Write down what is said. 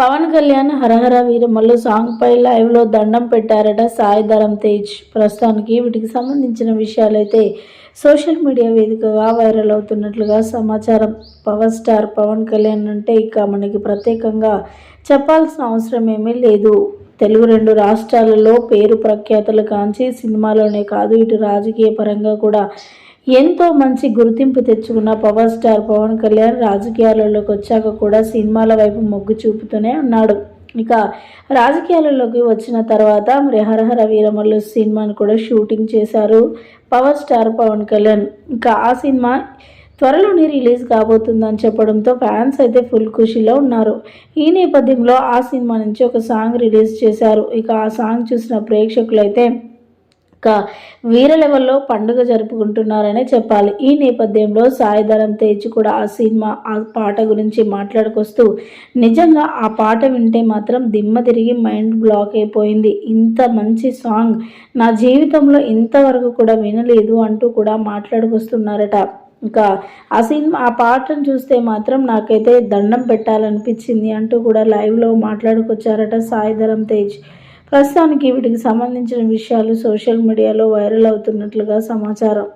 పవన్ కళ్యాణ్ హరహర Veeramallu song పై లైవ్లో దండం పెట్టారట సాయి ధరం తేజ్. ప్రస్తుతానికి వీటికి సంబంధించిన విషయాలైతే సోషల్ మీడియా వేదికగా వైరల్ అవుతున్నట్లుగా సమాచారం. పవర్ స్టార్ పవన్ కళ్యాణ్ అంటే ఇక మనకి ప్రత్యేకంగా చెప్పాల్సిన అవసరం ఏమీ లేదు. తెలుగు రెండు రాష్ట్రాలలో పేరు ప్రఖ్యాతలు కాంచి సినిమాలోనే కాదు ఇటు రాజకీయ పరంగా కూడా ఎంతో మంచి గుర్తింపు తెచ్చుకున్న పవర్ స్టార్ పవన్ కళ్యాణ్ రాజకీయాలలోకి వచ్చాక కూడా సినిమాల వైపు మొగ్గు చూపుతూనే ఉన్నాడు. ఇక రాజకీయాలలోకి వచ్చిన తర్వాత మరి హరహర వీరమల్లు సినిమాను కూడా షూటింగ్ చేశారు పవర్ స్టార్ పవన్ కళ్యాణ్. ఇక ఆ సినిమా త్వరలోనే రిలీజ్ కాబోతుందని చెప్పడంతో ఫ్యాన్స్ అయితే ఫుల్ ఖుషీలో ఉన్నారు. ఈ నేపథ్యంలో ఆ సినిమా నుంచి ఒక సాంగ్ రిలీజ్ చేశారు. ఇక ఆ సాంగ్ చూసిన ప్రేక్షకులైతే వీర లెవెల్లో పండుగ జరుపుకుంటున్నారనే చెప్పాలి. ఈ నేపథ్యంలో సాయిధరం తేజ్ కూడా ఆ సినిమా ఆ పాట గురించి మాట్లాడుకొస్తూ నిజంగా ఆ పాట వింటే మాత్రం దిమ్మ తిరిగి మైండ్ బ్లాక్ అయిపోయింది. ఇంత మంచి సాంగ్. నా జీవితంలో ఇంతవరకు కూడా వినలేదు అంటూ కూడా మాట్లాడుకొస్తున్నారట. ఇంకా ఆ సినిమా ఆ పాటను చూస్తే మాత్రం నాకైతే దండం పెట్టాలనిపించింది అంటూ కూడా లైవ్లో మాట్లాడుకొచ్చారట సాయిధరం తేజ్. ప్రస్తుతానికి వీటికి సంబంధించిన విషయాలు సోషల్ మీడియాలో వైరల్ అవుతున్నట్లుగా సమాచారం.